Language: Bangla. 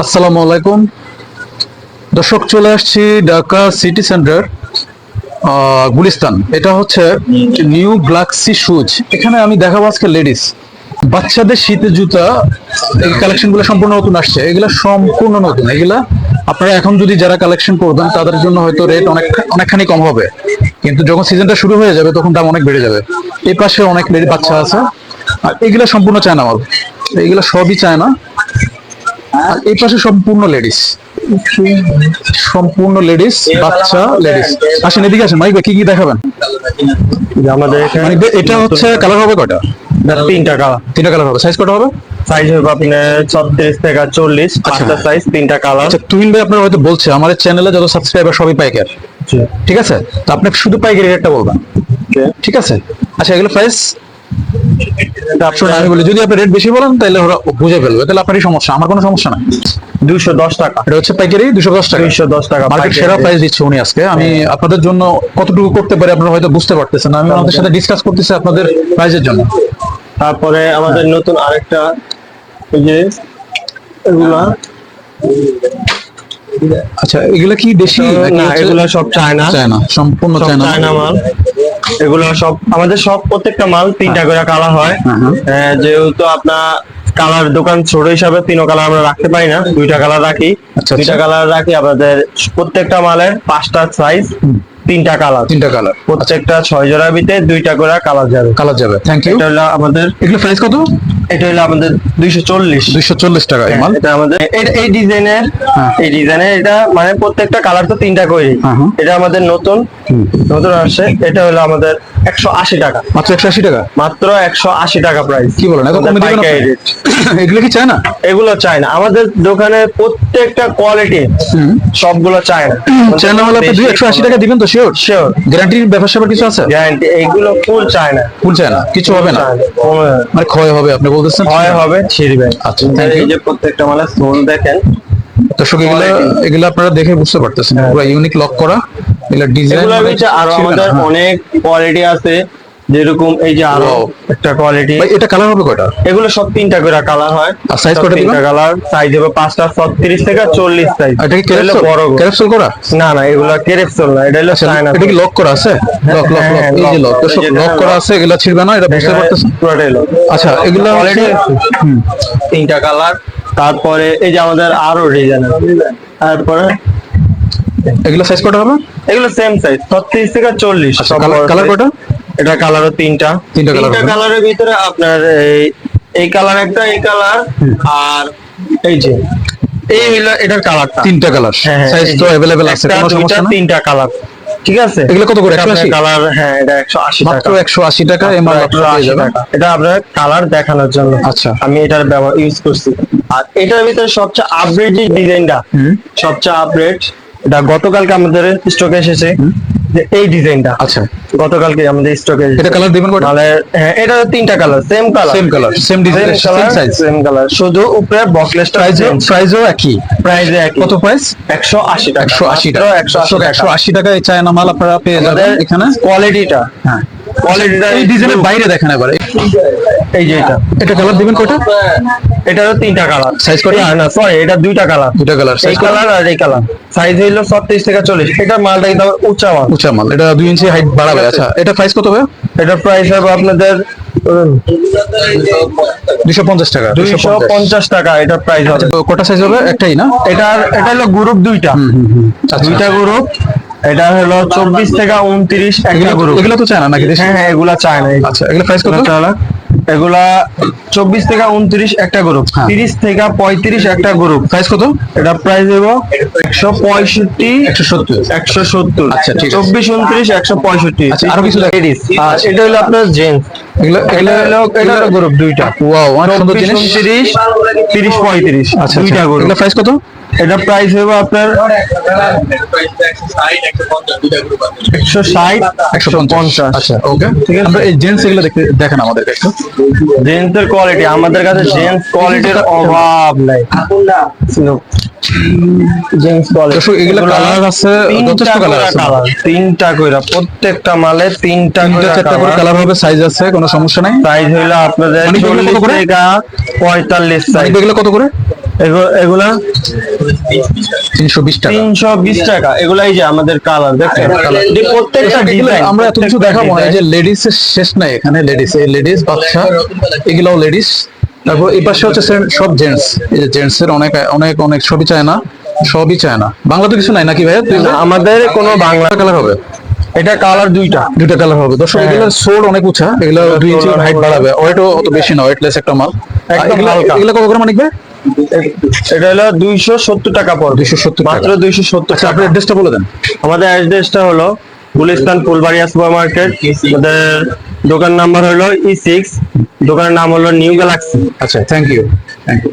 আসসালামু আলাইকুম। দর্শক, চলে আসছি ঢাকা সিটি সেন্টার গুলিস্তান। এটা হচ্ছে নিউ গ্লাক্সি শুজ। এখানে আমি দেখাবো আজকে লেডিস। বাচ্চাদের শীতের জুতা, এই কালেকশনগুলো সম্পূর্ণ নতুন আসছে। এগুলা সম্পূর্ণ নতুন। এগুলা আপনারা এখন যদি যারা কালেকশন করবেন, তাদের জন্য হয়তো রেট অনেক, অনেকখানি কম হবে। কিন্তু যখন সিজনটা শুরু হয়ে যাবে, তখন দাম অনেক বেড়ে যাবে। এই পাশে অনেক লেডি বাচ্চা আছে। আর এগুলা সম্পূর্ণ চায়না মাল। এগুলা সবই চায়না। আর এই পাশে সম্পূর্ণ লেডিস সম্পূর্ণ লেডিস বাচ্চা লেডিস আসেন এদিকে আসেন মাইক কি কি দেখাবেন? আমাদের এখানে মানে এটা হচ্ছে কালার হবে কয়টা? তিনটা কালার তিনটা কালার হবে। সাইজ কটা হবে? সাইজ হবে আপনার ছত্রিশ থেকে চল্লিশ। পাঁচটা সাইজ তিনটা কালার আচ্ছা তুহিন ভাই আপনার হয়তো বলছে আমাদের চ্যানেলে যত সাবস্ক্রাইবার সবই পাইকার। ঠিক আছে? তো আপনি শুধু পাইকারি রেটটা বলবেন। ঠিক আছে? আচ্ছা এগুলো প্রাইস আমি বলি যদি আপনি রেট বেশি বলেন তাহলে ওরা বুঝে ফেলবে। তাহলে আপনারই সমস্যা আমার কোনো সমস্যা নাই। দুশো দশ টাকা। এটা হচ্ছে পাইকারি দুশো দশ টাকা। দুইশো দশ টাকা মার্কেট সেরা প্রাইস দিচ্ছে উনি আজকে। আমি আপনাদের জন্য কতটুকু করতে পারি আপনারা হয়তো বুঝতে পারতেছেন আমি ওনাদের সাথে ডিসকাস করতেছি আপনাদের প্রাইজের জন্য। তারপরে আমাদের নতুন আরেকটা এই যে এগুলা। আচ্ছা এগুলো কি দেশি না এগুলা সব চায়না। চায়না সম্পূর্ণ চায়না? চায়না মাল। এগুলো সব আমাদের সব প্রত্যেকটা মাল তিনটা করে কালার হয়। হ্যাঁ, হ্যাঁ। যেহেতু আপনার কালার দোকান ছোট হিসাবে তিনো কালার আমরা রাখতে পারি না দুইটা কালার রাখি। আচ্ছা, দুইটা আচ্ছা। কালার রাখি আমাদের প্রত্যেকটা মালের পাঁচটা সাইজ তিনটা কালার। তিনটা কালার। প্রত্যেকটা ছয় জোড়া ভিতরে দুইটা করে কালার যাবে। কালার যাবে। থ্যাংক ইউ এটা হলো আমাদের এগুলো প্রাইস কত? এটা হলো আমাদের দুইশো চল্লিশ। দুইশো চল্লিশ টাকা এই মাল এটা আমাদের এই ডিজাইনের হ্যাঁ। এই ডিজাইনের এটা মানে প্রত্যেকটা কালার তো তিনটা করে। হ্যাঁ, হ্যাঁ। এটা আমাদের নতুন। নতুন আসছে। এটা হলো আমাদের একশো আশি টাকা। মাত্র একশো আশি টাকা? মাত্র একশো আশি টাকা প্রাইস কি বলেন? এগুলো কি চায়না? এগুলো চায় না আমাদের দোকানে প্রত্যেকটা কোয়ালিটি সবগুলো চায় না চায়না হলে আপনি দুই একশো আশি টাকা দিবেন তো? শিওর শিওর গ্যারান্টির ব্যাপার স্যাপার কিছু আছে? গ্যারান্টি এইগুলো ফুল চায় না ফুল চায়না? কিছু হবে না? মানে ক্ষয় হবে আপনি বলতেছেন? হয় হবে ছিড়বে আচ্ছা, thank এই যে প্রত্যেকটা মালের সোল দেখেন দর্শক এগুলো এগুলো আপনারা দেখে বুঝতে পারতেছেন। পুরো ইউনিক লক করা এগুলো ডিজাইন এগুলোর আরও আমাদের। অনেক কোয়ালিটি আছে। যেরকম এই যে আরও একটা কোয়ালিটি এটা কালার হবে কয়টা? এগুলো সব তিনটা করে কালার হয়। আর সব কয়টা তিনটা কালার সাইজ হবে পাঁচটা ছত্রিশ থেকে চল্লিশ সাইজ এটা কি ক্যারেপসোল বড়। গো। ক্যারেপসোল করা? না না এগুলো কেরেপসোল না এটা হলো আচ্ছা চায়না এটা কি লক করা আছে? লক লক লক এই যে লক দর্শক লক করা আছে এগুলো ছিড়বে না? এটা বুঝতে পারতেছেন পুরোটাই lock। আচ্ছা এগুলো আছে। তিনটা কালার তারপরে এই যে আমাদের আরও ডিজাইন তারপরে এগুলো সাইজ কটা হবে? এগুলো সেম সাইজ ছত্রিশ থেকে চল্লিশ। আচ্ছা, colour- colour কয়টা? এটা কালারও তিনটা তিনটা colour হবে। কালারের ভিতরে আপনার এই এই কালার একটা এই কালার আর এই যে এই হলো এটার কালারটা তিনটা কালার সাইজ তো अवेलेबल আছে কোনো সমস্যা না তিনটা কালার ঠিক আছে এগুলো কত করে? 180? কালার হ্যাঁ এটা একশো আশি মাত্র টাকা একশো আশি টাকা এই মাল আপনারা পেয়ে 180 যাবেন টাকা। এটা আপনার কালার দেখানোর জন্য আচ্ছা। আমি এটার ব্যবহার ইউজ করছি আর এটার ভিতরে সবচেয়ে আপডেট যে ডিজাইনটা সবচেয়ে আপডেট এটা গতকালকে আমাদের স্টকে এসেছে যে এই ডিজাইনটা। আচ্ছা। গতকালকে আমাদের স্টকে এটা কালার দিবেন কয়টা হ্যাঁ এটা তিনটা colour same colour same colour same design same size same colour শুধু উপরে বকলেসটা প্রাইজও প্রাইজও একই। প্রাইসে একই। কত প্রাইস একশো আশি টাকা। একশো আশি টাকা। একশো আশি একশো আশি টাকা এই চায়না মাল আপনারা পেয়ে যাবেন এখানে। কোয়ালিটিটা হ্যাঁ। কোয়ালিটিটা এই ডিজাইনের বাইরে দেখেন এবারে এই যে এটা। এটা কালার দিবেন কয়টা? এটারও তিনটা কালার Size কয়টা? না সরি এটা দুইটা কালার দুইটা কালার সাইজ কালার আর এই কালার সাইজ হইল ছত্রিশ থেকে চল্লিশ। এটা মালটা কিন্তু উঁচা মাল। উঁচা মাল। এটা দুই ইঞ্চি হাইট বাড়াবে। আচ্ছা এটা প্রাইস কত হবে এটা প্রাইস হবে আপনাদের দুশো পঞ্চাশ টাকা দুইশো পঞ্চাশ। টাকা এটা প্রাইস হবে। তো কটা সাইজ হবে? একটাই না? এটার এটা হলো গ্রুপ দুইটা। আচ্ছা। দুইটা গ্রুপ এটা হলো চব্বিশ থেকে উনত্রিশ একটা এগুলো গ্রুপ এগুলো তো চায়না নাকি দেশি? হ্যাঁ হ্যাঁ এগুলা চায় না। আচ্ছা এগুলো প্রাইস কত? এগুলা হলো- এগুলা চব্বিশ থেকে উনত্রিশ একটা গ্রুপ হ্যাঁ। তিরিশ থেকে পঁয়ত্রিশ একটা গ্রুপ প্রাইস কত? এটা প্রাইস দেবো একশো পঁয়ষট্টি একশো সত্তর। একশো সত্তর। আচ্ছা, চব্বিশ উনত্রিশ একশো পঁয়ষট্টি। আচ্ছা, আরও কিছু আর এটা হলো আপনার জেন্টস গ্রুপ দুইটা। ওয়াও অনেক সুন্দর জিনিস। আচ্ছা দুইটা আচ্ছা গ্রুপ প্রাইস কত? এটা প্রাইস হবে আপনার একশো ষাট একশো পঞ্চাশ। আচ্ছা ওকে। ঠিক আছে। আমরা এই জেন্টস এগুলো দেখতে দেখেন একটু। জেন্টসের কোয়ালিটি আমাদের কাছে জেন্টস কোয়ালিটির অভাব নাই। Colour আছে, যথেষ্ট colour আছে। তিনটা কইরা প্রত্যেকটা মালে তিনটা চারটা করে কালার হবে সাইজ আছে কোনো সমস্যা নাই। সাইজ হইল আপনাদের মানিক ব্যাগগুলো কত চল্লিশ করে? থেকে পঁয়তাল্লিশ সাইজ এগুলো কত করে? এগুলা? তিনশো বিশ টাকা। তিনশো বিশ টাকা এগুলা এই যে আমাদের কালার। এই প্রত্যেকটা ডিজাইন আমরা এত কিছু দেখাবো যে লেডিস শেষ নাই এখানে লেডিস এই লেডিস বাচ্চা এগুলাও লেডিস তারপর এই পাশে হচ্ছে সব জেন্টস জেন্টস এর অনেক অনেক অনেক সবই চায় না সবই চায় না। বাংলা তো কিছু নাই নাকি ভাইয়া? তুই আমাদের কোনো বাংলা কালার হবে? এটা কালার দুইটা। দুটা কালার হবে। দর্শক হ্যাঁ। এগুলোর সোল অনেক উঁচা এগুলো দুই ইঞ্চি হাইট বাড়াবে। ওয়েটও অত বেশি না ওয়েটলেস একটা মাল। এগুলো কত করে মানিক ভাই? এটা হলো দুইশো সত্তর টাকা পড়বে। 270 টাকা। মাত্র দুইশো সত্তর আচ্ছা টাকা। আপনার অ্যাড্রেসটা বলে দেন। আমাদের অ্যাড্রেসটা হলো গুলিস্তান ফুলবাড়িয়া সুপার মার্কেট আমাদের দোকান নাম্বার হলো ই সিক্স দোকানের নাম হলো নিউ গ্যালাক্সি আচ্ছা থ্যাংক ইউ থ্যাংক ইউ